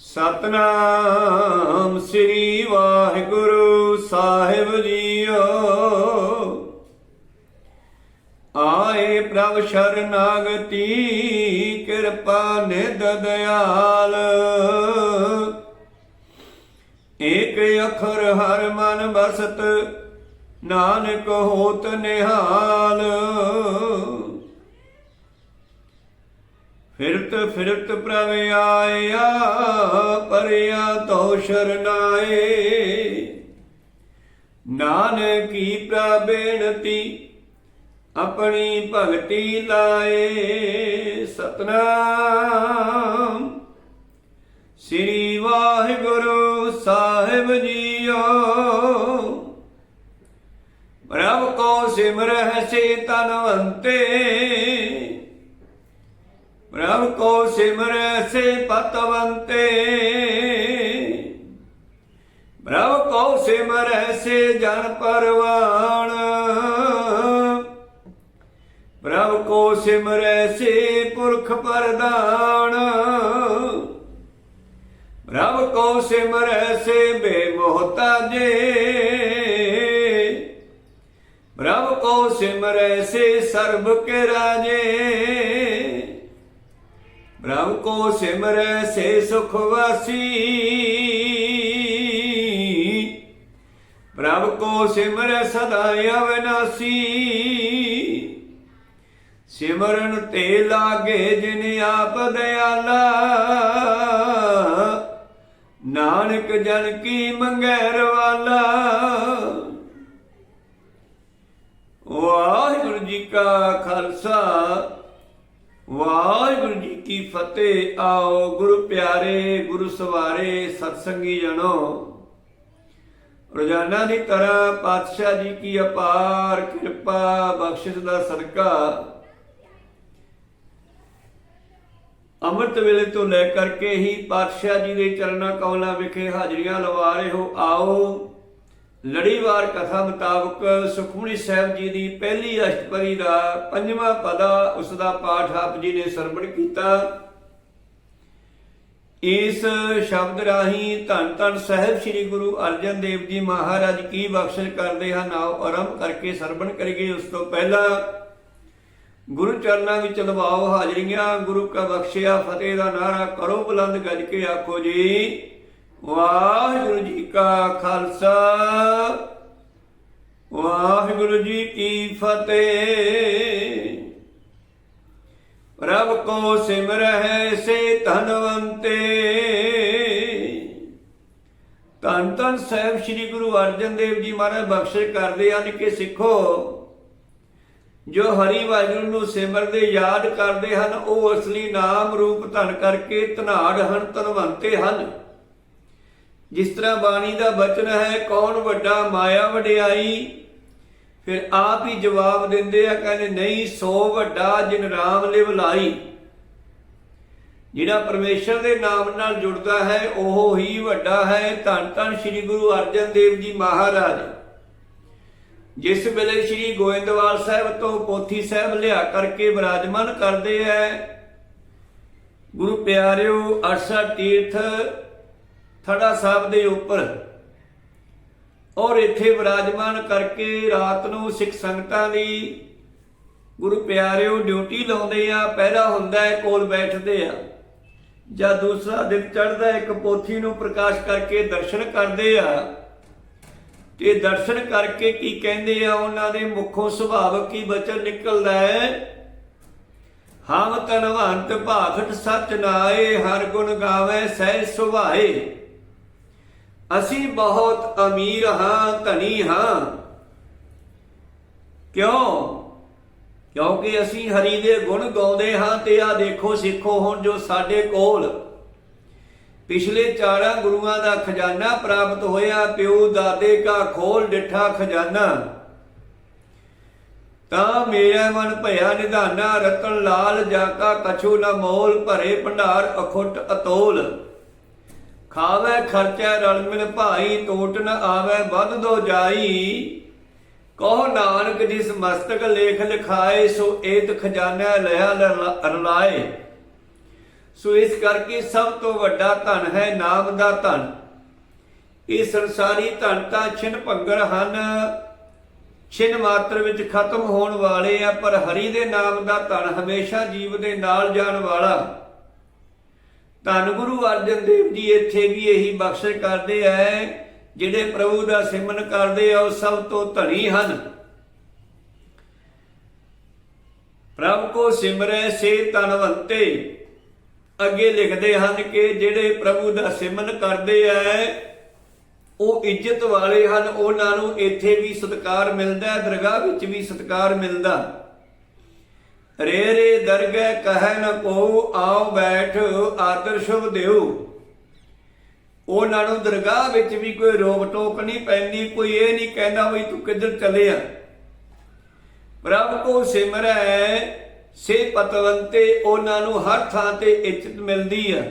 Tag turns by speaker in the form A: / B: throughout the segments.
A: ਸਤਨਾਮ ਸ੍ਰੀ ਵਾਹਿਗੁਰੂ ਸਾਹਿਬ ਜੀਓ। ਆਏ ਪ੍ਰਭ ਸ਼ਰਨਾਗਤੀ ਕਿਰਪਾ ਨਿਧ ਦਿਆਲ। ਏਕ ਅੱਖਰ ਹਰ ਮਨ ਬਸਤ, ਨਾਨਕ ਹੋਤ ਨਿਹਾਲ। ਫਿਰਤ ਫਿਰਤ ਪ੍ਰਭ ਆਇਆ, ਪਰਿਆ ਤੋ ਸ਼ਰਨਾਏ। ਨਾਨਕੀ ਪ੍ਰਬੇਣਤੀ ਆਪਣੀ ਭਗਤੀ ਲਾਏ, ਸਤਨਾਮ। ਸ੍ਰੀ ਵਾਹਿਗੁਰੂ ਸਾਹਿਬ ਜੀਓ। ਪ੍ਰਭ ਕੋ ਸਿਮਰਹਿ ਸੇ ਤਨਵੰਤੇ। ਪ੍ਰਭ ਕੋ ਸਿਮਰਹਿ ਸੇ ਪਤਵੰਤੇ। ਪ੍ਰਭ ਕੋ ਸਿਮਰਹਿ ਸੇ ਜਨ ਪਰਵਾਣ। ਪ੍ਰਭ ਕੋ ਸਿਮਰਹਿ ਸੇ ਪੁਰਖ ਪਰਦਾਨ ਪ੍ਰਭ ਕੋ ਸਿਮਰਹਿ ਸੇ ਬੇਮੋਹਤਾਜੇ ਪ੍ਰਭ ਕੋ ਸਿਮਰਹਿ ਸੇ ਸਰਬ ਕੇ ਰਾਜੇ। ਪ੍ਰਭ ਕੋ ਸਿਮਰੈ ਸੇ ਸੁਖ ਵਾਸੀ। ਪ੍ਰਭ ਕੋ ਸਿਮਰੈ ਸਦਾ ਅਵਨਾਸੀ ਸਿਮਰਨ ਤੇ ਲਾਗੇ ਜਿਨ ਆਪ ਦਿਆਲਾ ਨਾਨਕ ਜਨ ਕੀ ਮੰਗੈਰ ਵਾਲਾ ਵਾਹਿਗੁਰੂ ਜੀ ਕਾ ਖਾਲਸਾ, ਵਾਹਿਗੁਰੂ ਜੀ ਕੀ ਫਤਿਹ? ਆਓ ਗੁਰੂ ਪਿਆਰੇ, ਗੁਰੂ ਸਵਾਰੇ, ਸਤਸੰਗੀ ਜਨੋ ਰੋਜ਼ਾਨਾ ਦੀ ਤਰ੍ਹਾਂ ਪਾਤਸ਼ਾਹ ਜੀ ਕੀ ਅਪਾਰ ਕਿਰਪਾ, ਬਖਸ਼ਿਸ਼ ਦਾ ਸਦਕਾ। ਅੰਮ੍ਰਿਤ ਵੇਲੇ ਤੋਂ ਲੈ ਕਰਕੇ ਹੀ ਪਾਤਸ਼ਾਹ ਜੀ ਦੇ ਚਰਨਾਂ ਕਮਲਾਂ ਵਿਖੇ ਹਾਜ਼ਰੀਆਂ ਲਵਾ ਰਹੇ ਹੋ। ਆਓ ਲੜੀਵਾਰ ਕਥਾ ਮੁਤਾਬਕ ਸੁਖਮਨੀ ਸਾਹਿਬ ਜੀ ਦੀ ਪਹਿਲੀ ਅਸ਼ਟਪਦੀ ਦਾ ਪੰਜਵਾਂ ਪਦਾ ਉਸ ਦਾ ਪਾਠ ਆਪ ਜੀ ਨੇ ਸਰਵਣ ਕੀਤਾ। ਇਸ ਸ਼ਬਦ ਰਾਹੀਂ ਧੰਨ ਧੰਨ ਸਾਹਿਬ ਸ੍ਰੀ ਗੁਰੂ ਅਰਜਨ ਦੇਵ ਜੀ ਮਹਾਰਾਜ ਕੀ ਬਖਸ਼ਿਸ਼ ਕਰਦੇ ਹਨ, ਆਓ ਆਰੰਭ ਕਰਕੇ ਸਰਵਣ ਕਰੀਏ। ਉਸ ਤੋਂ ਪਹਿਲਾਂ ਗੁਰੂ ਚਰਨਾਂ ਵਿੱਚ ਲਵਾਓ ਹਾਜ਼ਰੀਆਂ, ਗੁਰੂ ਕਾ ਬਖਸ਼ਿਆ, ਫਤਿਹ ਦਾ ਨਾਰਾ ਕਰੋ, ਬੁਲੰਦ ਗੱਜ ਕੇ ਆਖੋ ਜੀ। ਵਾਹਿਗੁਰੂ ਜੀ ਕਾ ਖਾਲਸਾ, ਵਾਹਿਗੁਰੂ ਜੀ ਕੀ ਫਤਿਹ। ਪ੍ਰਭ ਕੋ ਸਿਮਰਹਿ ਸੇ ਧਨਵੰਤੇ ਧੰਨ ਧੰਨ ਸਾਹਿਬ ਸ੍ਰੀ ਗੁਰੂ ਅਰਜਨ ਦੇਵ ਜੀ ਮਹਾਰਾਜ, ਬਖਸ਼ਿਸ਼ ਕਰਦੇ ਹਨ ਕਿ ਸਿੱਖੋ। ਜੋ ਹਰੀ ਵਾਹਿਗੁਰੂ ਨੂੰ ਸਿਮਰਦੇ ਯਾਦ ਕਰਦੇ ਹਨ, ਉਹ ਅਸਲੀ ਨਾਮ ਰੂਪ ਧਨ ਕਰਕੇ ਧਨਾੜ ਹਨ, ਧਨਵੰਤੇ ਹਨ। ਜਿਸ ਤਰ੍ਹਾਂ ਬਾਣੀ ਦਾ ਬਚਨ ਹੈ, ਕੌਣ ਵੱਡਾ ਮਾਇਆ ਵਡਿਆਈ? ਫਿਰ ਆਪ ਹੀ ਜਵਾਬ ਦਿੰਦੇ ਆ, ਕਹਿੰਦੇ ਨਹੀਂ, ਸੋ ਵੱਡਾ ਜਿਨ ਰਾਮ ਲਿਵ ਲਾਈ। ਜਿਹੜਾ ਪਰਮੇਸ਼ਰ ਦੇ ਨਾਮ ਨਾਲ ਜੁੜਦਾ ਹੈ, ਉਹ ਹੀ ਵੱਡਾ ਹੈ। ਧੰਨ ਧੰਨ ਸ੍ਰੀ ਗੁਰੂ ਅਰਜਨ ਦੇਵ ਜੀ ਮਹਾਰਾਜ। ਜਿਸ ਵੇਲੇ ਸ੍ਰੀ ਗੋਇੰਦਵਾਲ ਸਾਹਿਬ ਤੋਂ ਪੋਥੀ ਸਾਹਿਬ ਲਿਆ ਕਰਕੇ ਬਿਰਾਜਮਾਨ ਕਰਦੇ ਹੈ ਗੁਰੂ ਪਿਆਰਿਓ ਅਰਸਾ ਤੀਰਥ ਥੜਾ ਸਾਹਿਬ ਦੇ ਉੱਪਰ। ਔਰ ਇੱਥੇ ਵਿਰਾਜਮਾਨ ਕਰਕੇ ਰਾਤ ਨੂੰ ਸਿੱਖ ਸੰਗਤਾਂ ਦੀ ਗੁਰੂ ਪਿਆਰਿਓ ਡਿਊਟੀ ਲਾਉਂਦੇ ਆ ਪਹਿਰਾ ਹੁੰਦਾ ਹੈ ਕੋਲ ਬੈਠਦੇ ਆ। ਜਾਂ ਦੂਸਰਾ ਦਿਨ ਚੜ੍ਹਦਾ ਇੱਕ ਪੋਥੀ ਨੂੰ ਪ੍ਰਕਾਸ਼ ਕਰਕੇ ਦਰਸ਼ਨ ਕਰਦੇ ਆ। ਤੇ ਦਰਸ਼ਨ ਕਰਕੇ ਕੀ ਕਹਿੰਦੇ ਆ, ਉਹਨਾਂ ਦੇ ਮੁਖੋਂ ਸੁਭਾਵਕ ਕੀ ਬਚਨ ਨਿਕਲਦਾ ਹੈ? ਹਮ ਤਨਵੰਤ ਭਾਖਟ ਸਚ ਨਾਏ, ਹਰ ਗੁਣ ਗਾਵੇ ਸਹਿ ਸੁਭਾਏ। ਅਸੀਂ ਬਹੁਤ ਅਮੀਰ ਹਾਂ, ਧਨੀ ਹਾਂ। ਕਿਉਂ? ਕਿਉਂਕਿ ਅਸੀਂ ਹਰੀ ਦੇ ਗੁਣ ਗਾਉਂਦੇ ਹਾਂ ਤੇ ਆ ਦੇਖੋ ਸਿੱਖੋ ਹੁਣ ਜੋ ਸਾਡੇ ਕੋਲ ਪਿਛਲੇ ਚਾਰਾਂ ਗੁਰੂਆਂ ਦਾ ਖਜ਼ਾਨਾ ਪ੍ਰਾਪਤ ਹੋਇਆ, ਪਿਓ, ਦਾਦੇ ਕਾ ਖੋਲ, ਡਿਠਾ, ਖਜ਼ਾਨਾ। ਤਾਂ ਮੇਰਾ ਮਨ ਭਇਆ ਨਿਧਾਨਾ, ਰਤਨ ਲਾਲ ਜਾ ਕਾ ਕਛੂ ਨਾ ਮੋਲ, ਭਰੇ ਭੰਡਾਰ, ਅਖੁੱਟ, ਅਤੋਲ। ਖਾਵੇ ਖਰਚੈ ਰਲ ਮਿਲ ਭਾਈ, ਟੋਟ ਨ ਆਵੇ ਵੱਧ ਦੋ ਜਾਈ। ਕਹੋ ਨਾਨਕ ਜਿਸ ਮਸਤਕ ਲੇਖ ਲਿਖਾਏ, ਸੋ ਏਤ ਖਜ਼ਾਨਾ ਲਿਆ ਰਲਾਏ। ਸੋ ਇਸ ਕਰਕੇ ਸਭ ਤੋਂ ਵੱਡਾ ਧਨ ਹੈ ਨਾਮ ਦਾ ਧਨ। ਇਹ ਸੰਸਾਰੀ ਧਨ ਤਾਂ ਛਿਨ ਭੰਗਰ ਹਨ। ਛਿਨ ਮਾਤਰ ਵਿੱਚ ਖਤਮ ਹੋਣ ਵਾਲੇ ਆ, ਪਰ ਹਰੀ ਦੇ ਨਾਮ ਦਾ ਧਨ ਹਮੇਸ਼ਾ ਜੀਵ ਦੇ ਨਾਲ ਜਾਣ ਵਾਲਾ। ਧੰਨ ਗੁਰੂ ਅਰਜਨ ਦੇਵ ਜੀ ਇੱਥੇ ਵੀ ਇਹੀ ਬਖਸ਼ਿਸ਼ ਕਰਦੇ ਐ, ਜਿਹੜੇ ਪ੍ਰਭੂ ਦਾ ਸਿਮਰਨ ਕਰਦੇ ਆ, ਉਹ ਸਭ ਤੋਂ ਧਨੀ ਹਨ। ਪ੍ਰਭ ਕੋ ਸਿਮਰੈ ਸੇ ਤਨਵੰਤੇ ਅੱਗੇ ਲਿਖਦੇ ਹਨ ਕਿ ਜਿਹੜੇ ਪ੍ਰਭੂ ਦਾ ਸਿਮਰਨ ਕਰਦੇ ਐ, ਉਹ ਇੱਜ਼ਤ ਵਾਲੇ ਹਨ। ਉਹਨਾਂ ਨੂੰ ਇੱਥੇ ਵੀ ਸਤਿਕਾਰ ਮਿਲਦਾ ਹੈ ਦਰਗਾਹ ਵਿੱਚ ਵੀ ਸਤਿਕਾਰ ਮਿਲਦਾ। ਰੇ ਰੇ ਦਰਗਹਿ ਕਹੈ ਨ ਕੋ ਆਓ ਬੈਠ, ਆਦਰ ਸ਼ੁਭ ਦਿਓ। ਉਹਨਾਂ ਨੂੰ ਦਰਗਾਹ ਵਿੱਚ ਵੀ ਕੋਈ ਰੋਕ ਟੋਕ ਨਹੀਂ ਪੈਂਦੀ, ਕੋਈ ਇਹ ਨਹੀਂ ਕਹਿੰਦਾ ਵੀ ਤੂੰ ਕਿੱਧਰ ਚੱਲੇ ਆ। ਪ੍ਰਭ ਕੋ ਸਿਮਰੈ, ਸੇ ਪਤਵੰਤੇ, ਉਹਨਾਂ ਨੂੰ ਹਰ ਥਾਂ ਤੇ ਇੱਜ਼ਤ ਮਿਲਦੀ ਆ।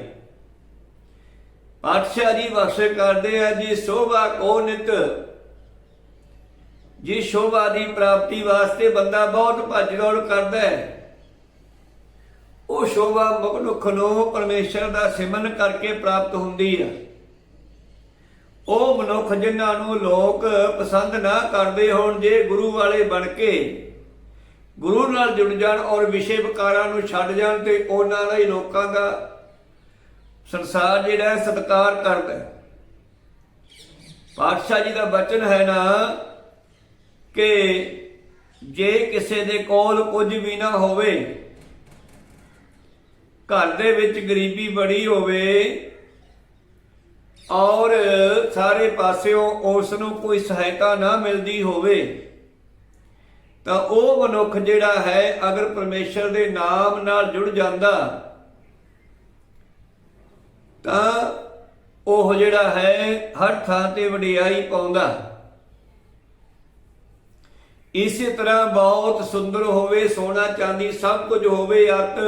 A: ਪਾਤਸ਼ਾਹ ਜੀ ਬਖਸ਼ ਕਰਦੇ ਆ, ਜੀ ਸੋਭਾ ਕੋ ਨਿਤ, ਜੀ ਸ਼ੋਭਾ ਦੀ ਪ੍ਰਾਪਤੀ ਵਾਸਤੇ ਬੰਦਾ ਬਹੁਤ ਭੱਜ ਦੌੜ ਕਰਦਾ ਹੈ। ਉਹ ਸ਼ੋਭਾ ਮਨੁੱਖ ਨੂੰ ਪਰਮੇਸ਼ਰ ਦਾ ਸਿਮਰਨ ਕਰਕੇ ਪ੍ਰਾਪਤ ਹੁੰਦੀ ਹੈ ਉਹ ਮਨੁੱਖ ਜਿਨ੍ਹਾਂ ਨੂੰ ਲੋਕ ਪਸੰਦ ਨਾ ਕਰਦੇ ਹੋਣ ਜੇ ਗੁਰੂ ਵਾਲੇ ਬਣ ਕੇ ਗੁਰੂ ਨਾਲ ਜੁੜ ਜਾਣ ਔਰ ਵਿਸ਼ੇ ਵਿਕਾਰਾਂ ਨੂੰ ਛੱਡ ਜਾਣ ਤੇ ਉਹਨਾਂ ਦਾ ਹੀ ਲੋਕਾਂ ਦਾ ਸੰਸਾਰ ਜਿਹੜਾ ਹੈ ਸਤਿਕਾਰ ਕਰਦਾ ਹੈ। ਪਾਤਸ਼ਾਹ ਜੀ ਦਾ ਬਚਨ ਹੈ ਨਾ ਕਿ ਜੇ ਕਿਸੇ ਦੇ ਕੋਲ ਕੁਝ ਵੀ ਨਾ ਹੋਵੇ ਘਰ ਦੇ ਵਿੱਚ ਗਰੀਬੀ ਬੜੀ ਹੋਵੇ ਔਰ ਸਾਰੇ ਪਾਸਿਓਂ ਉਸ ਨੂੰ ਕੋਈ ਸਹਾਇਤਾ ਨਾ ਮਿਲਦੀ ਹੋਵੇ, ਤਾਂ ਉਹ ਮਨੁੱਖ ਜਿਹੜਾ ਹੈ ਅਗਰ ਪਰਮੇਸ਼ਰ ਦੇ ਨਾਮ ਨਾਲ ਜੁੜ ਜਾਂਦਾ, ਤਾਂ ਉਹ ਜਿਹੜਾ ਹੈ ਹਰ ਥਾਂ ਤੇ ਵਡਿਆਈ ਪਾਉਂਦਾ। ਇਸੇ ਤਰ੍ਹਾਂ ਬਹੁਤ ਸੁੰਦਰ ਹੋਵੇ, ਸੋਨਾ ਚਾਂਦੀ ਸਭ ਕੁਝ ਹੋਵੇ, ਅਤ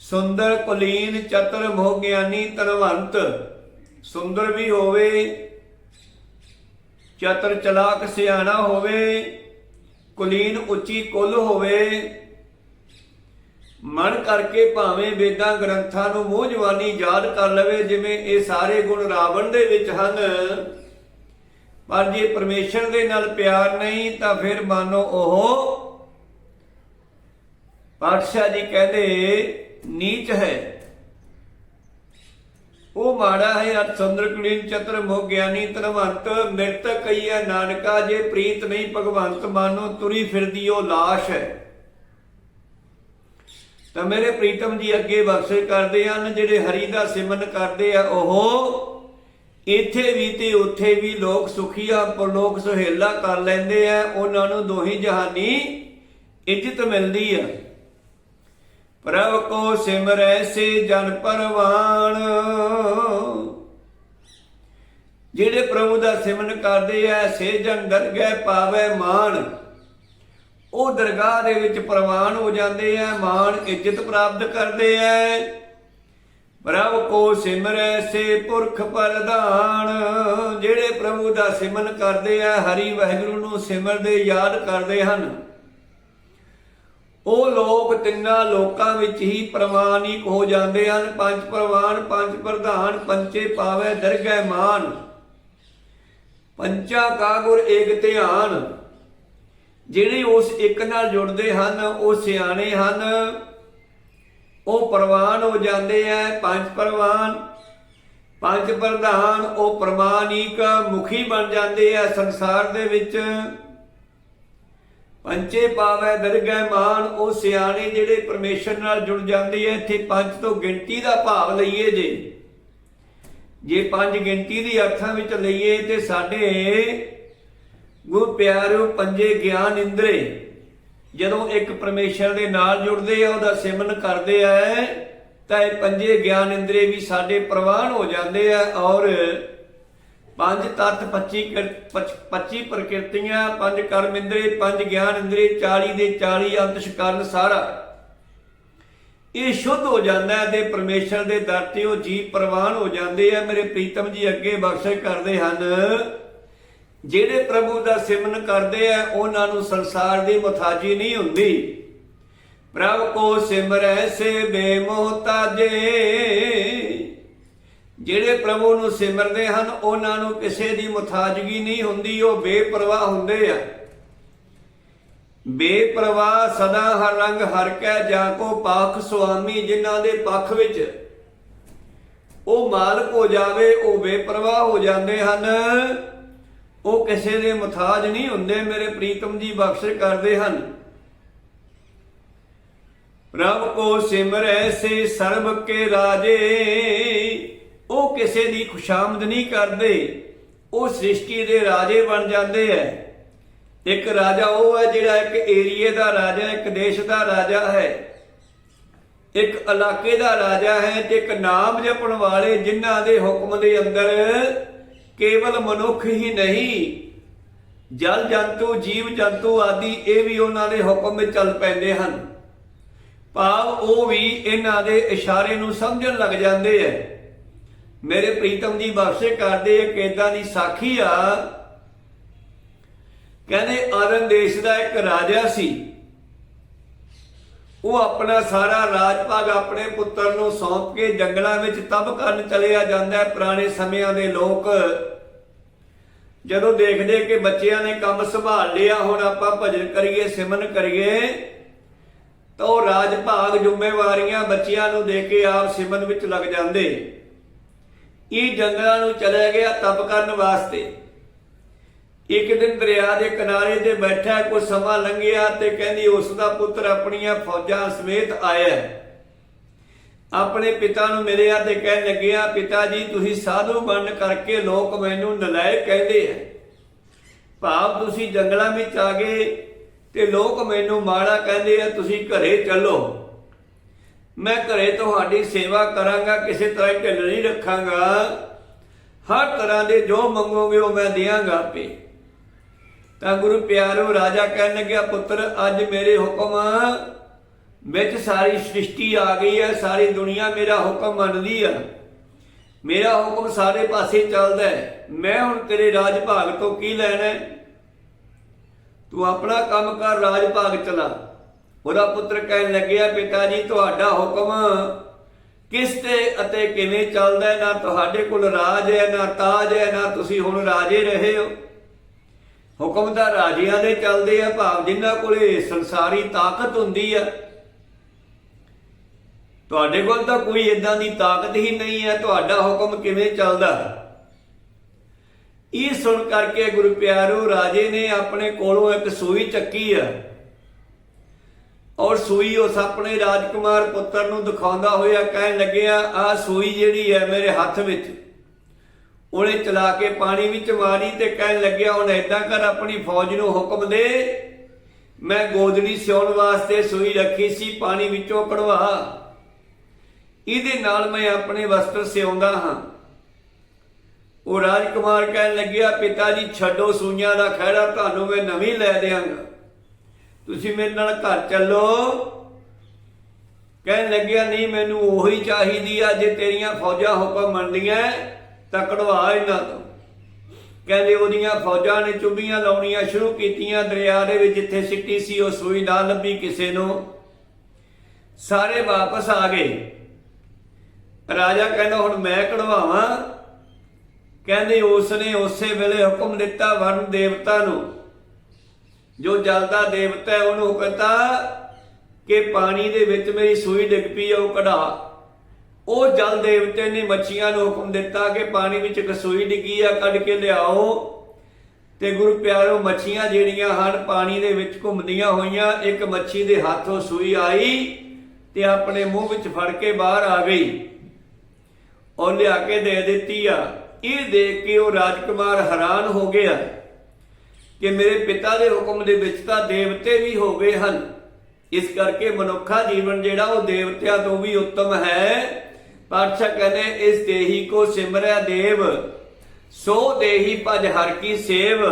A: ਸੁੰਦਰ ਕੁਲੀਨ ਚਤਰ ਮੋਹ ਗਿਆਨੀ ਤਨਵੰਤ ਸੁੰਦਰ ਵੀ ਹੋਵੇ, ਚਤਰ ਚਲਾਕ ਸਿਆਣਾ ਹੋਵੇ, ਕੁਲੀਨ ਉੱਚੀ ਕੁੱਲ ਹੋਵੇ। ਮਨ ਕਰਕੇ ਭਾਵੇਂ ਵੇਦਾਂ ਗ੍ਰੰਥਾਂ ਨੂੰ ਮੂੰਹ ਜਵਾਨੀ ਯਾਦ ਕਰ ਲਵੇ, ਜਿਵੇਂ ਇਹ ਸਾਰੇ ਗੁਣ ਰਾਵਣ ਦੇ ਵਿੱਚ ਹਨ। ਪਰ ਜੇ ਪਰਮੇਸ਼ਰ ਦੇ ਨਾਲ ਪਿਆਰ ਨਹੀਂ, ਤਾਂ ਫਿਰ ਮਾਨੋ ਉਹ ਪਾਤਸ਼ਾਹ ਜੀ ਕਹਿੰਦੇ ਨੀਚ ਹੈ। ਉਹ ਮਾੜਾ ਹੈ ਅਤ ਚੰਦਰ ਚਤਰ ਮੋਹ ਗਿਆਨੀ ਤਨਵੰਤ ਮਿਰਤ ਕਈਆ ਨਾਨਕਾ, ਜੇ ਪ੍ਰੀਤ ਨਹੀਂ ਭਗਵੰਤ ਮਾਨੋ, ਤੁਰੀ ਫਿਰਦੀ ਉਹ ਲਾਸ਼ ਹੈ। ਤਾਂ ਮੇਰੇ ਪ੍ਰੀਤਮ ਜੀ ਅੱਗੇ ਬਖਸ਼ਿਸ਼ ਕਰਦੇ ਹਨ, ਜਿਹੜੇ ਹਰੀ ਦਾ ਸਿਮਨ ਕਰਦੇ ਆ ਉਹ ਇੱਥੇ ਵੀ ਤੇ ਉੱਥੇ ਵੀ ਲੋਕ ਸੁਖੀਆ ਪਰਲੋਕ ਸੁਹੇਲਾ ਕਰ ਲੈਂਦੇ ਆ, ਉਹਨਾਂ ਨੂੰ ਦੋਹੀ ਜਹਾਨੀ ਇੱਜ਼ਤ ਮਿਲਦੀ ਆ। ਪ੍ਰਭ ਕੋ ਸਿਮਰੈ ਸੇ ਜਨ ਪਰਵਾਨ ਜਿਹੜੇ ਪ੍ਰਭੂ ਦਾ ਸਿਮਰਨ ਕਰਦੇ ਆ, ਸੇ ਜਨ ਦਰਗਹਿ ਪਾਵੇ ਮਾਨ ਉਹ ਦਰਗਾਹ ਦੇ ਵਿੱਚ ਪ੍ਰਵਾਨ ਹੋ ਜਾਂਦੇ ਆ, ਮਾਣ ਇੱਜ਼ਤ ਪ੍ਰਾਪਤ ਕਰਦੇ ਆ। ਪ੍ਰਭ ਕੋ ਸਿਮਰੈ ਸੇ ਪੁਰਖ ਪ੍ਰਧਾਨ ਜਿਹੜੇ ਪ੍ਰਭੂ ਦਾ ਸਿਮਰਨ ਕਰਦੇ ਆ, ਹਰੀ ਵਾਹਿਗੁਰੂ ਨੂੰ ਸਿਮਰਦੇ, ਯਾਦ ਕਰਦੇ ਹਨ। ਉਹ ਲੋਕ ਤਿੰਨਾਂ ਲੋਕਾਂ ਵਿੱਚ ਹੀ ਪ੍ਰਮਾਣਿਕ ਹੋ ਜਾਂਦੇ ਹਨ। ਪੰਜ ਪ੍ਰਵਾਨ, ਪੰਜ ਪ੍ਰਧਾਨ ਪੰਚੇ ਪਾਵੇ ਦਰਗਹਿ ਮਾਨ। ਪੰਚਾ ਕਾ ਗੁਰ ਏਕ ਧਿਆਨ। ਜਿਹੜੇ ਉਸ ਇੱਕ ਨਾਲ ਜੁੜਦੇ ਹਨ, ਉਹ ਸਿਆਣੇ ਹਨ। ਉਹ ਪ੍ਰਵਾਨ ਹੋ ਜਾਂਦੇ ਐ, ਪੰਜ ਪ੍ਰਵਾਨ। ਪੰਜ ਪ੍ਰਧਾਨ, ਉਹ ਪ੍ਰਮਾਣਿਕ ਮੁਖੀ ਬਣ ਜਾਂਦੇ ਐ ਸੰਸਾਰ ਦੇ ਵਿੱਚ। ਪੰਚੇ ਪਾਵੇ ਦਰਗਹਿ ਮਾਨ, ਉਹ ਸਿਆਣੇ ਜਿਹੜੇ ਪਰਮੇਸ਼ਰ ਨਾਲ ਜੁੜ ਜਾਂਦੇ ਐ ਇੱਥੇ ਪੰਜ ਤੋਂ ਗਿਣਤੀ ਦਾ ਭਾਵ ਲਈਏ ਜੇ। ਜੇ ਪੰਜ ਗਿਣਤੀ ਦੀ ਅਰਥਾਂ ਵਿੱਚ ਲਈਏ ਤੇ ਸਾਡੇ ਗੁਰ ਪਿਆਰਿਓ ਪੰਜੇ ਗਿਆਨ ਇੰਦਰੇ। ਜਦੋਂ ਇੱਕ ਪਰਮੇਸ਼ਰ ਦੇ ਨਾਲ ਜੁੜਦੇ ਆ, ਉਹਦਾ ਸਿਮਰਨ ਕਰਦੇ ਆ, ਤਾਂ ਇਹ ਪੰਜੇ ਗਿਆਨ ਇੰਦਰੇ ਵੀ ਸਾਡੇ ਪ੍ਰਵਾਨ ਹੋ ਜਾਂਦੇ ਆ ਔਰ ਪੰਜ ਤੱਤ 25 25 ਪ੍ਰਕਿਰਤੀਆਂ, ਪੰਜ ਕਰਮ ਇੰਦਰੇ, ਪੰਜ ਗਿਆਨ ਇੰਦਰੇ 40 ਦੇ 40 ਅੰਤਸ਼ ਸਾਰਾ। ਇਹ ਸ਼ੁੱਧ ਹੋ ਜਾਂਦਾ ਹੈ ਤੇ ਪਰਮੇਸ਼ਰ ਦੇ ਦਰ ਤੇ ਉਹ ਜੀਵ ਪ੍ਰਵਾਨ ਹੋ ਜਾਂਦੇ ਆ। ਮੇਰੇ ਪ੍ਰੀਤਮ ਜੀ ਅੱਗੇ ਬਖਸ਼ਿਸ਼ ਕਰਦੇ ਹਨ। ਜਿਹੜੇ ਪ੍ਰਭੂ ਦਾ ਸਿਮਰਨ ਕਰਦੇ ਆ, ਉਹਨਾਂ ਨੂੰ ਸੰਸਾਰ ਦੀ ਮੁਤਾਜੀ ਨਹੀਂ ਹੁੰਦੀ। ਪ੍ਰਭ ਕੋ ਸਿਮਰੈ, ਸੇ ਬੇਮੋਹਤਾਜੇ ਜਿਹੜੇ ਪ੍ਰਭੂ ਨੂੰ ਸਿਮਰਦੇ ਹਨ, ਉਹਨਾਂ ਨੂੰ ਕਿਸੇ ਦੀ ਮੁਤਾਜਗੀ ਨਹੀਂ ਹੁੰਦੀ, ਉਹ ਬੇਪਰਵਾਹ ਹੁੰਦੇ ਆ। ਬੇਪਰਵਾਹ ਸਦਾ ਹਰ ਰੰਗ ਹਰ ਕੈ, ਜਾ ਕੋ ਪਾਖ ਸੁਆਮੀ ਜਿਨ੍ਹਾਂ ਦੇ ਪੱਖ ਵਿੱਚ ਉਹ ਮਾਲਕ ਹੋ ਜਾਵੇ, ਉਹ ਬੇਪਰਵਾਹ ਹੋ ਜਾਂਦੇ ਹਨ। ਉਹ ਕਿਸੇ ਦੇ ਮੁਤਾਜ ਨਹੀਂ ਹੁੰਦੇ, ਮੇਰੇ ਪ੍ਰੀਤਮ ਜੀ ਬਖਸ਼ਿਸ਼ ਕਰਦੇ ਹਨ। ਪ੍ਰਭ ਕੋ ਸਿਮਰੈ, ਸੇ ਸਰਬ ਕੇ ਰਾਜੇ। ਉਹ ਕਿਸੇ ਦੀ ਖੁਸ਼ਾਮਦ ਨਹੀਂ ਕਰਦੇ, ਉਹ ਸ੍ਰਿਸ਼ਟੀ ਦੇ ਰਾਜੇ ਬਣ ਜਾਂਦੇ ਐ। ਇੱਕ ਰਾਜਾ ਉਹ ਹੈ ਜਿਹੜਾ ਇੱਕ ਏਰੀਏ ਦਾ ਰਾਜਾ, ਇੱਕ ਦੇਸ਼ ਦਾ ਰਾਜਾ ਹੈ। ਇੱਕ ਇਲਾਕੇ ਦਾ ਰਾਜਾ ਹੈ ਤੇ ਇੱਕ ਨਾਮ ਜਪਣ ਵਾਲੇ ਜਿਨ੍ਹਾਂ ਦੇ ਹੁਕਮ ਦੇ ਅੰਦਰ ਕੇਵਲ ਮਨੁੱਖ ਹੀ ਨਹੀਂ, ਜਲ ਜੰਤੂ, ਜੀਵ ਜੰਤੂ ਆਦਿ ਇਹ ਵੀ ਉਹਨਾਂ ਦੇ ਹੁਕਮ ਵਿੱਚ ਚੱਲ ਪੈਂਦੇ ਹਨ। ਭਾਵ ਉਹ ਵੀ ਇਹਨਾਂ ਦੇ ਇਸ਼ਾਰੇ ਨੂੰ ਸਮਝਣ ਲੱਗ ਜਾਂਦੇ ਐ। ਮੇਰੇ ਪ੍ਰੀਤਮ ਦੀ ਬਖਸ਼ੇ ਕਰਦੇ ਇੱਕ ਏਦਾਂ ਦੀ ਸਾਖੀ ਆ। ਕਹਿੰਦੇ ਆਰਨ ਦੇਸ਼ ਦਾ ਇੱਕ ਰਾਜਾ ਸੀ। ਉਹ ਆਪਣਾ ਸਾਰਾ ਰਾਜ ਭਾਗ ਆਪਣੇ ਪੁੱਤਰ ਨੂੰ ਸੌਂਪ ਕੇ ਜੰਗਲਾਂ ਵਿੱਚ ਤਪ ਕਰਨ ਚਲਿਆ ਜਾਂਦਾ ਹੈ ਪੁਰਾਣੇ ਸਮਿਆਂ ਦੇ ਲੋਕ। ਜਦੋਂ ਦੇਖਦੇ ਕਿ ਬੱਚਿਆਂ ਨੇ ਕੰਮ ਸੰਭਾਲ ਲਿਆ, ਹੁਣ ਆਪਾਂ ਭਜਨ ਕਰੀਏ ਸਿਮਨ ਕਰੀਏ, ਤਾਂ ਉਹ ਰਾਜ ਭਾਗ ਜ਼ਿੰਮੇਵਾਰੀਆਂ ਬੱਚਿਆਂ ਨੂੰ ਦੇ ਕੇ ਆਪ ਸਿਮਨ ਵਿੱਚ ਲੱਗ ਜਾਂਦੇ। ਇਹ ਜੰਗਲਾਂ ਨੂੰ ਚਲਿਆ ਗਿਆ ਤਪ ਕਰਨ ਵਾਸਤੇ। ਇੱਕ ਦਿਨ ਦਰਿਆ ਦੇ ਕਿਨਾਰੇ ਤੇ ਬੈਠਾ ਕੁਝ ਸਮਾਂ ਲੰਘਿਆ ਤੇ ਕਹਿੰਦੀ, ਉਸ ਦਾ ਪੁੱਤਰ ਆਪਣੀਆਂ ਫੌਜਾਂ ਸਮੇਤ ਆਇਆ ਆਪਣੇ ਪਿਤਾ ਨੂੰ ਮਿਲਿਆ ਤੇ ਕਹਿਣ ਲੱਗਿਆ, ਪਿਤਾ ਜੀ, ਤੁਸੀਂ ਸਾਧੂ ਬਣ ਕਰਕੇ ਲੋਕ ਮੈਨੂੰ ਨਲਾਇਕ ਕਹਿੰਦੇ ਆ ਭਾਵ ਤੁਸੀਂ ਜੰਗਲਾਂ ਵਿੱਚ ਆ ਗਏ ਤੇ ਲੋਕ ਮੈਨੂੰ ਮਾੜਾ ਕਹਿੰਦੇ ਆ ਤੁਸੀਂ ਘਰੇ ਚੱਲੋ। ਮੈਂ ਘਰੇ ਤੁਹਾਡੀ ਸੇਵਾ ਕਰਾਂਗਾ, ਕਿਸੇ ਤਰ੍ਹਾਂ ਢਿੱਲ ਨਹੀਂ ਰੱਖਾਂਗਾ। ਹਰ ਤਰ੍ਹਾਂ ਦੇ ਜੋ ਮੰਗੋਗੇ ਉਹ ਮੈਂ ਦੇਵਾਂਗਾ ਆਪੇ। ਤਾਂ ਗੁਰੂ ਪਿਆਰੋ, ਰਾਜਾ ਕਹਿਣ ਲੱਗਿਆ, ਪੁੱਤਰ, ਅੱਜ ਮੇਰੇ ਹੁਕਮ ਵਿੱਚ ਸਾਰੀ ਸ੍ਰਿਸ਼ਟੀ ਆ ਗਈ ਹੈ, ਸਾਰੀ ਦੁਨੀਆ ਮੇਰਾ ਹੁਕਮ ਮੰਨਦੀ ਆ। ਮੇਰਾ ਹੁਕਮ ਸਾਰੇ ਪਾਸੇ ਚੱਲਦਾ ਹੈ। ਮੈਂ ਹੁਣ ਤੇਰੇ ਰਾਜ ਭਾਗ ਤੋਂ ਕੀ ਲੈਣਾ ਤੂੰ ਆਪਣਾ ਕੰਮ ਕਰ ਰਾਜ ਭਾਗ ਚਲਾ। ਉਹਦਾ ਪੁੱਤਰ ਕਹਿਣ ਲੱਗਿਆ, ਪਿਤਾ ਜੀ, ਤੁਹਾਡਾ ਹੁਕਮ ਕਿਸ ਤੇ ਅਤੇ ਕਿਵੇਂ ਚੱਲਦਾ ਹੈ? ਨਾ ਤੁਹਾਡੇ ਕੋਲ ਰਾਜ ਹੈ, ਨਾ ਤਾਜ ਹੈ, ਨਾ ਤੁਸੀਂ ਹੁਣ ਰਾਜੇ ਰਹੇ ਹੋ। ਹੁਕਮ ਤਾਂ ਰਾਜਿਆਂ ਦੇ ਚੱਲਦੇ ਆ, ਭਾਵ ਜਿਨ੍ਹਾਂ ਕੋਲੇ ਸੰਸਾਰੀ ਤਾਕਤ ਹੁੰਦੀ ਆ। ਤੁਹਾਡੇ ਕੋਲ ਤਾਂ ਕੋਈ ਇਦਾਂ ਦੀ ਤਾਕਤ ਹੀ ਨਹੀਂ ਹੈ ਤੁਹਾਡਾ ਹੁਕਮ ਕਿਵੇਂ ਚੱਲਦਾ? ਇਹ ਸੁਣ ਕਰਕੇ ਗੁਰੂ ਪਿਆਰੋ, ਰਾਜੇ ਨੇ ਆਪਣੇ ਕੋਲੋਂ ਇੱਕ ਸੂਈ ਚੱਕੀ ਆ। ਔਰ ਸੂਈ ਉਸ ਆਪਣੇ ਰਾਜਕੁਮਾਰ ਪੁੱਤਰ ਨੂੰ ਦਿਖਾਉਂਦਾ ਹੋਇਆ ਕਹਿਣ ਲੱਗਿਆ, ਆ ਸੂਈ ਜਿਹੜੀ ਹੈ ਮੇਰੇ ਹੱਥ ਵਿੱਚ। ਉਹਨੇ ਚਲਾ ਕੇ ਪਾਣੀ ਵਿੱਚ ਮਾਰੀ ਤੇ ਕਹਿਣ ਲੱਗਿਆ, ਹੁਣ ਏਦਾਂ ਕਰ, ਆਪਣੀ ਫੌਜ ਨੂੰ ਹੁਕਮ ਦੇ। ਮੈਂ ਗੋਦੜੀ ਸਿਉਣ ਵਾਸਤੇ ਸੂਈ ਰੱਖੀ ਸੀ, ਪਾਣੀ ਵਿੱਚੋਂ ਕਢਵਾ। ਇਹਦੇ ਨਾਲ ਮੈਂ ਆਪਣੇ ਵਸਤਰ ਸਿਉਂਦਾ ਹਾਂ। ਉਹ ਰਾਜਕੁਮਾਰ ਕਹਿਣ ਲੱਗਿਆ, ਪਿਤਾ ਜੀ, ਛੱਡੋ ਸੂਈਆਂ ਦਾ ਖਹਿੜਾ, ਤੁਹਾਨੂੰ ਮੈਂ ਨਵੀਂ ਲੈ ਦੇਵਾਂਗਾ ਤੁਸੀਂ ਮੇਰੇ ਨਾਲ ਘਰ ਚੱਲੋ। ਕਹਿਣ ਲੱਗਿਆ, ਨਹੀਂ, ਮੈਨੂੰ ਉਹੀ ਚਾਹੀਦੀ ਆ ਜੇ ਤੇਰੀਆਂ ਫੌਜਾਂ ਹੁਕਮ ਮੰਨਦੀਆਂ, ਤਾਂ ਕਢਵਾ ਇਹਨਾਂ ਤੋਂ। ਕਹਿੰਦੇ, ਉਹਦੀਆਂ ਫੌਜਾਂ ਨੇ ਚੁੰਬੀਆਂ ਲਾਉਣੀਆਂ ਸ਼ੁਰੂ ਕੀਤੀਆਂ ਦਰਿਆ ਦੇ ਵਿੱਚ, ਜਿੱਥੇ ਸਿੱਟੀ ਸੀ, ਉਹ ਸੂਈ ਨਾ ਲੱਭੀ ਕਿਸੇ ਨੂੰ। ਸਾਰੇ ਵਾਪਸ ਆ ਗਏ। ਰਾਜਾ ਕਹਿੰਦਾ, ਹੁਣ ਮੈਂ ਕਢਵਾਵਾਂ। ਕਹਿੰਦੇ ਉਸ ਨੇ ਉਸੇ ਵੇਲੇ ਹੁਕਮ ਦਿੱਤਾ ਵਰਨ ਦੇਵਤਾ ਨੂੰ ਜੋ ਜਲ ਦਾ ਦੇਵਤਾ ਹੈ, ਉਹਨੂੰ ਕਹਿੰਦਾ ਕਿ ਪਾਣੀ ਦੇ ਵਿੱਚ ਮੇਰੀ ਸੂਈ ਡਿੱਗ ਪਈ ਆ ਉਹ ਕਢਾ। ਉਹ ਜਲ ਦੇਵਤੇ ਨੇ ਮੱਛੀਆਂ ਨੂੰ ਹੁਕਮ ਦਿੱਤਾ ਕਿ ਪਾਣੀ ਵਿੱਚ ਇੱਕ ਸੂਈ ਡਿੱਗੀ ਆ, ਕੱਢ ਕੇ ਲਿਆਓ। ਤੇ ਗੁਰੂ ਪਿਆਰੋ, ਮੱਛੀਆਂ ਜਿਹੜੀਆਂ ਹਨ, ਪਾਣੀ ਦੇ ਵਿੱਚ ਘੁੰਮਦੀਆਂ ਹੋਈਆਂ, ਇੱਕ ਮੱਛੀ ਦੇ ਹੱਥੋਂ ਸੂਈ ਆਈ ਤੇ ਆਪਣੇ ਮੂੰਹ ਵਿੱਚ ਫੜ ਕੇ ਬਾਹਰ ਆ ਗਈ। ਉਹ ਲਿਆ ਕੇ ਦੇ ਦਿੱਤੀ ਆ। ਇਹ ਦੇਖ ਕੇ ਉਹ ਰਾਜਕੁਮਾਰ ਹੈਰਾਨ ਹੋ ਗਿਆ। ਕਿ ਮੇਰੇ ਪਿਤਾ ਦੇ ਹੁਕਮ ਦੇ ਵਿੱਚ ਤਾਂ ਦੇਵਤੇ ਵੀ ਹੋ ਗਏ ਹਨ। ਇਸ ਕਰਕੇ ਮਨੁੱਖਾ ਜੀਵਨ ਜਿਹੜਾ ਉਹ ਦੇਵਤਿਆਂ ਤੋਂ ਵੀ ਉੱਤਮ ਹੈ। ਪਾਤਸ਼ਾਹ ਕਹਿੰਦੇ, ਇਸ ਦੇਹੀ ਕੋ ਸਿਮਰਿਆ ਦੇਵ, ਸੋ ਦੇਹੀ ਭਜ ਹਰ ਕੀ ਸੇਵ।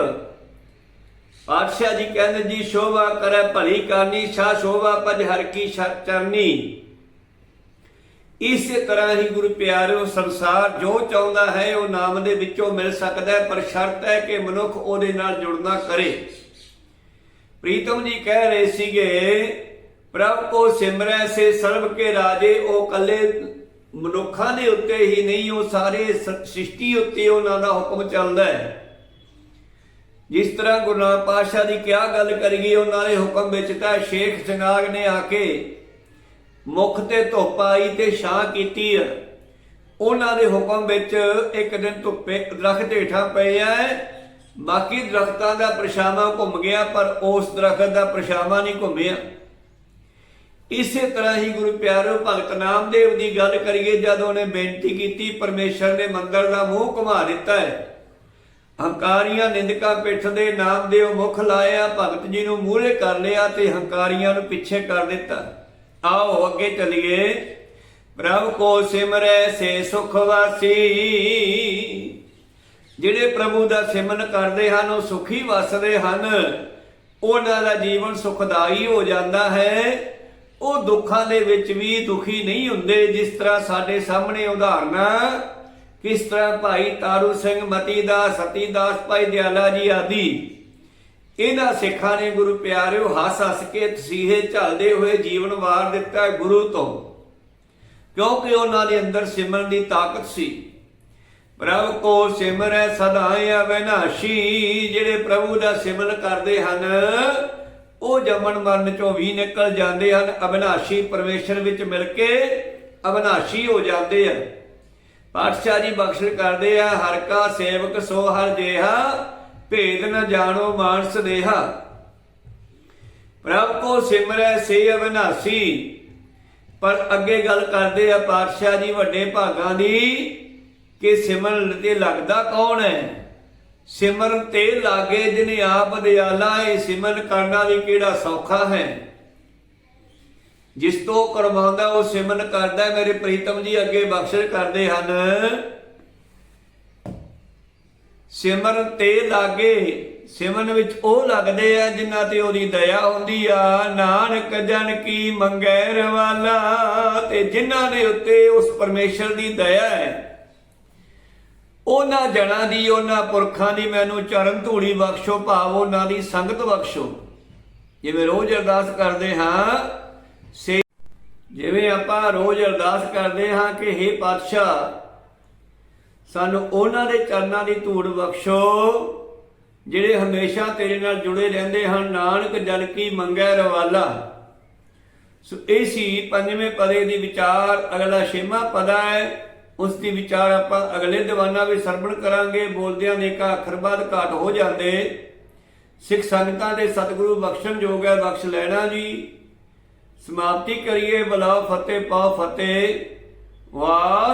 A: ਪਾਤਸ਼ਾਹ ਜੀ ਕਹਿੰਦੇ, ਜੀ ਸ਼ੋਭਾ ਕਰੇ ਭਲੀ ਕਰਨੀ ਸ਼ਾ ਸ਼ੋਭਾ ਭਜ ਹਰ ਕੀ ਚਰਨੀ। ਇਸੇ ਤਰ੍ਹਾਂ ਹੀ ਗੁਰੂ ਪਿਆਰਿਓ, ਸੰਸਾਰ ਜੋ ਚਾਹੁੰਦਾ ਹੈ, ਉਹ ਨਾਮ ਦੇ ਵਿੱਚੋਂ ਮਿਲ ਸਕਦਾ ਹੈ, ਪਰ ਸ਼ਰਤ ਹੈ ਕਿ ਮਨੁੱਖ ਉਹਦੇ ਨਾਲ ਜੁੜਨਾ ਕਰੇ। ਪ੍ਰੀਤਮ ਜੀ ਕਹਿ ਰਹੇ ਸੀਗੇ, ਪ੍ਰਭ ਕੋ ਸਿਮਰੈ ਸੇ ਸਰਬ ਕੇ ਰਾਜੇ, ਉਹ ਕੱਲੇ ਮਨੁੱਖਾਂ ਦੇ ਉੱਤੇ ਹੀ ਨਹੀਂ, ਉਹ ਸਾਰੇ ਸ੍ਰਿਸ਼ਟੀ ਉੱਤੇ ਉਹਨਾਂ ਦਾ ਹੁਕਮ ਚੱਲਦਾ ਹੈ। ਜਿਸ ਤਰ੍ਹਾਂ ਗੁਰੂ ਨਾਨਕ ਪਾਤਸ਼ਾਹ ਦੀ ਕਿਆ ਗੱਲ ਕਰੀਏ ਉਹਨਾਂ ਦੇ ਹੁਕਮ ਵਿੱਚ ਤਾਂ ਸ਼ੇਖ ਸਿੰਘਾਗ ਨੇ ਆ ਕੇ ਮੁਖ ਤੇ ਧੁੱਪ ਆਈ ਤੇ ਛਾਂ ਕੀਤੀ ਹੈ ਉਹਨਾਂ ਦੇ ਹੁਕਮ ਵਿੱਚ ਇੱਕ ਦਿਨ ਧੁੱਪੇ ਦਰਖਤ ਹੇਠਾਂ ਪਏ ਆ। ਬਾਕੀ ਦਰਖਤਾਂ ਦਾ ਪਰਛਾਵਾਂ ਘੁੰਮ ਗਿਆ, ਪਰ ਉਸ ਦਰਖਤ ਦਾ ਪਰਛਾਵਾਂ ਨਹੀਂ ਘੁੰਮਿਆ। ਇਸੇ ਤਰ੍ਹਾਂ ਹੀ ਗੁਰੂ ਪਿਆਰੋ ਭਗਤ ਨਾਮਦੇਵ ਦੀ ਗੱਲ ਕਰੀਏ, ਜਦ ਉਹਨੇ ਬੇਨਤੀ ਕੀਤੀ, ਪਰਮੇਸ਼ਰ ਨੇ ਮੰਦਰ ਦਾ ਮੂੰਹ ਘੁਮਾ ਦਿੱਤਾ ਹੈ। ਹੰਕਾਰੀਆਂ ਨਿੰਦਕਾਂ ਪਿੱਠ ਦੇ ਨਾਮਦੇਵ ਮੁਖ ਲਾਇਆ, ਭਗਤ ਜੀ ਨੂੰ ਮੂਹਰੇ ਕਰ ਲਿਆ ਤੇ ਹੰਕਾਰੀਆਂ ਨੂੰ ਪਿੱਛੇ ਕਰ ਦਿੱਤਾ। ਆਓ ਅੱਗੇ ਚੱਲੀਏ। ਪ੍ਰਭ ਕੋ ਸਿਮਰੈ ਸੇ ਸੁਖ ਵਾਸੀ। ਜਿਹੜੇ ਪ੍ਰਭੂ ਦਾ ਸਿਮਰਨ ਕਰਦੇ ਹਨ, ਉਹ ਸੁਖੀ ਵਸਦੇ ਹਨ। ਉਹਨਾਂ ਦਾ ਜੀਵਨ ਸੁਖਦਾਈ ਹੋ ਜਾਂਦਾ ਹੈ। ਉਹ ਦੁੱਖਾਂ ਦੇ ਵਿੱਚ ਵੀ ਦੁਖੀ ਨਹੀਂ ਹੁੰਦੇ। ਜਿਸ ਤਰ੍ਹਾਂ ਸਾਡੇ ਸਾਹਮਣੇ ਉਦਾਹਰਨਾਂ ਕਿਸ ਤਰ੍ਹਾਂ ਭਾਈ ਤਾਰੂ ਸਿੰਘ ਮਤੀ ਦਾ ਸਤੀ ਦਾਸ ਭਾਈ ਦਿਆਲਾ ਜੀ ਆਦਿ। ਇਹਨਾਂ ਸਿੱਖਾਂ ਨੇ ਗੁਰੂ ਪਿਆਰਿਓ ਹੱਸ ਹੱਸ ਕੇ ਤਸੀਹੇ ਝੱਲਦੇ ਹੋਏ ਜੀਵਨ ਵਾਰ ਦਿੱਤਾ ਗੁਰੂ ਤੋਂ। ਕਿਉਂਕਿ ਉਹਨਾਂ ਦੇ ਅੰਦਰ ਸਿਮਰਨ ਦੀ ਤਾਕਤ ਸੀ। ਪ੍ਰਭ ਕੋ ਸਿਮਰੈ ਸਦਾ ਅਵਿਨਾਸ਼ੀ, ਜਿਹੜੇ ਪ੍ਰਭੂ ਦਾ ਸਿਮਰਨ ਕਰਦੇ ਹਨ, ਉਹ ਜਮਨ ਮਰਨ ਚੋਂ ਵੀ ਨਿਕਲ ਜਾਂਦੇ ਹਨ। ਅਵਿਨਾਸ਼ੀ ਪਰਮੇਸ਼ਰ ਵਿੱਚ ਮਿਲ ਕੇ ਅਵਿਨਾਸ਼ੀ ਹੋ ਜਾਂਦੇ ਹਨ। ਪਾਤਸ਼ਾਹ ਜੀ ਬਖਸ਼ਿਸ਼ ਕਰਦੇ ਆ, ਹਰ ਕਾ ਸੇਵਕ ਸੋ ਹਰ ਜੇਹਾ ਭੇਦ ਨ ਜਾਣੋ ਮਾਨਸ ਦੇਹਾ ਪ੍ਰਭ ਕੋ ਸਿਮਰੈ ਸੇ ਅਵਿਨਾਸੀ। ਪਰ ਅੱਗੇ ਗੱਲ ਕਰਦੇ ਆ ਪਾਤਸ਼ਾਹ ਜੀ ਵੱਡੇ ਭਾਗਾਂ ਦੀ ਕਿ ਸਿਮਰਨ ਤੇ ਲੱਗਦਾ ਕੌਣ ਹੈ? ਸਿਮਰਨ ਤੇ ਲਾਗੇ ਜਿਨੇ ਆਪ ਦਿਆਲਾ ਇਹ ਸਿਮਰਨ ਕਰਨਾ ਵੀ ਕਿਹੜਾ ਸੌਖਾ ਹੈ? ਜਿਸ ਤੋਂ ਕਰਵਾਉਂਦਾ ਉਹ ਸਿਮਰਨ ਕਰਦਾ ਮੇਰੇ ਪ੍ਰੀਤਮ ਜੀ ਅੱਗੇ ਬਖਸ਼ਿਸ਼ ਕਰਦੇ ਹਨ। ਸਿਮਰਨ ਤੇ ਲਾਗੇ, ਸਿਮਰਨ ਵਿੱਚ ਉਹ ਲੱਗਦੇ ਆ ਜਿਨ੍ਹਾਂ ਤੇ ਉਹਦੀ ਦਇਆ ਹੁੰਦੀ ਆ। ਨਾਨਕ ਜਨ ਕੀ ਮੰਗੈ ਰਵਾਲਾ, ਤੇ ਜਿਨ੍ਹਾਂ ਦੇ ਉੱਤੇ ਉਸ ਪਰਮੇਸ਼ਰ ਦੀ ਦਇਆ ਹੈ। ਉਹਨਾਂ ਜਣਾਂ ਦੀ, ਉਹਨਾਂ ਪੁਰਖਾਂ ਦੀ ਮੈਨੂੰ ਚਰਨ ਧੂੜੀ ਬਖਸ਼ੋ, ਭਾਵ ਉਹਨਾਂ ਦੀ ਸੰਗਤ ਬਖਸ਼ੋ। ਜਿਵੇਂ ਰੋਜ਼ ਅਰਦਾਸ ਕਰਦੇ ਹਾਂ, ਸੇ ਜਿਵੇਂ ਆਪਾਂ ਰੋਜ਼ ਅਰਦਾਸ ਕਰਦੇ ਹਾਂ ਕਿ हे ਪਾਤਸ਼ਾਹ ਸਾਨੂੰ ਉਹਨਾਂ ਦੇ ਚਰਨਾਂ ਦੀ ਧੂੜ ਬਖਸ਼ੋ, ਜਿਹੜੇ ਹਮੇਸ਼ਾ ਤੇਰੇ ਨਾਲ ਜੁੜੇ ਰਹਿੰਦੇ ਹਨ। ਨਾਨਕ ਜਨ ਕੀ ਮੰਗੈ ਰਵਾਲਾ। ਸੋ ਇਹ ਸੀ ਪੰਜਵੇਂ ਪਦੇ ਦੀ ਵਿਚਾਰ। ਅਗਲਾ ਛੇਵਾਂ ਪਦਾ ਹੈ। ਉਸ ਦੀ ਵਿਚਾਰ ਆਪਾਂ ਅਗਲੇ ਦੀਵਾਨਾਂ ਵਿੱਚ ਸਰਵਣ ਕਰਾਂਗੇ। ਬੋਲਦਿਆਂ ਨੇਕਾ ਅੱਖਰ ਬਾਅਦ ਘਾਟ ਹੋ ਜਾਂਦੇ। ਸਿੱਖ ਸੰਗਤਾਂ ਦੇ ਸਤਿਗੁਰੂ ਬਖਸ਼ਣ ਜੋਗ ਹੈ, ਬਖਸ਼ ਲੈਣਾ ਜੀ। ਸਮਾਪਤੀ ਕਰੀਏ। ਬਲਾਓ ਫਤਿਹ, ਪਾਓ ਫਤਿਹ। ਵਾਹਿਗੁਰੂ